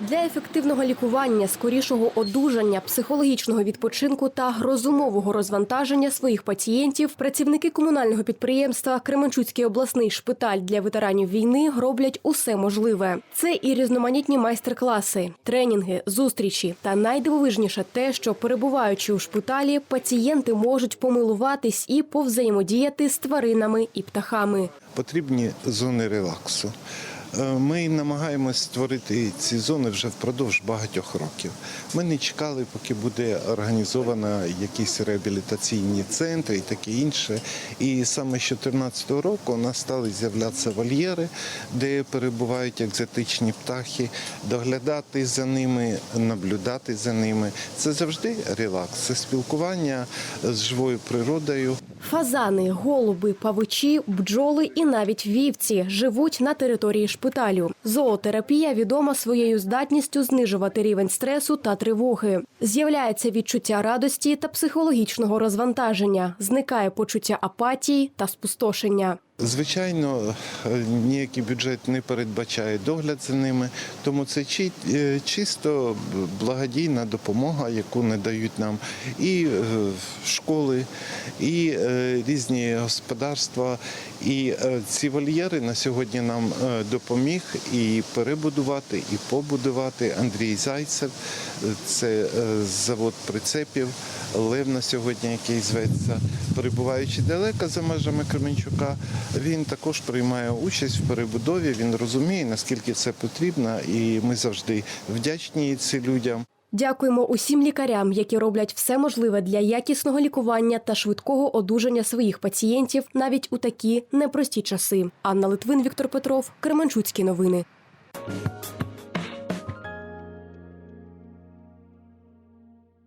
Для ефективного лікування, скорішого одужання, психологічного відпочинку та розумового розвантаження своїх пацієнтів працівники комунального підприємства Кременчуцький обласний шпиталь для ветеранів війни роблять усе можливе. Це і різноманітні майстер-класи, тренінги, зустрічі. Та найдивовижніше те, що перебуваючи у шпиталі, пацієнти можуть помилуватись і повзаємодіяти з тваринами і птахами. потрібні зони релаксу. Е, Ми намагаємось створити ці зони вже впродовж багатьох років. Ми не чекали, поки буде організовано якісь реабілітаційні центри і таке інше. І саме з 2014 року у нас стали з'являтися вольєри, де перебувають екзотичні птахи, доглядати за ними, наблюдати за ними. Це завжди релакс, це спілкування з живою природою. Фазани, голуби, павичі, бджоли і навіть вівці живуть на території шпиталю. Зоотерапія відома своєю здатністю знижувати рівень стресу та тривоги. З'являється відчуття радості та психологічного розвантаження. Зникає почуття апатії та спустошення. Звичайно, е, ніякий бюджет не передбачає догляд за ними, тому це е, чисто благодійна допомога, яку надають нам і е, школи, і різні господарства. І ці вольєри на сьогодні нам допоміг і перебудувати, і побудувати Андрій Зайцев. Це завод прицепів, Лев на сьогодні, який зветься. Перебуваючи далеко за межами Кременчука, він також приймає участь в перебудові. Він розуміє, наскільки це потрібно, і ми завжди вдячні ці людям. Дякуємо усім лікарям, які роблять все можливе для якісного лікування та швидкого одужання своїх пацієнтів навіть у такі непрості часи. Анна Литвин, Віктор Петров, Кременчуцькі новини.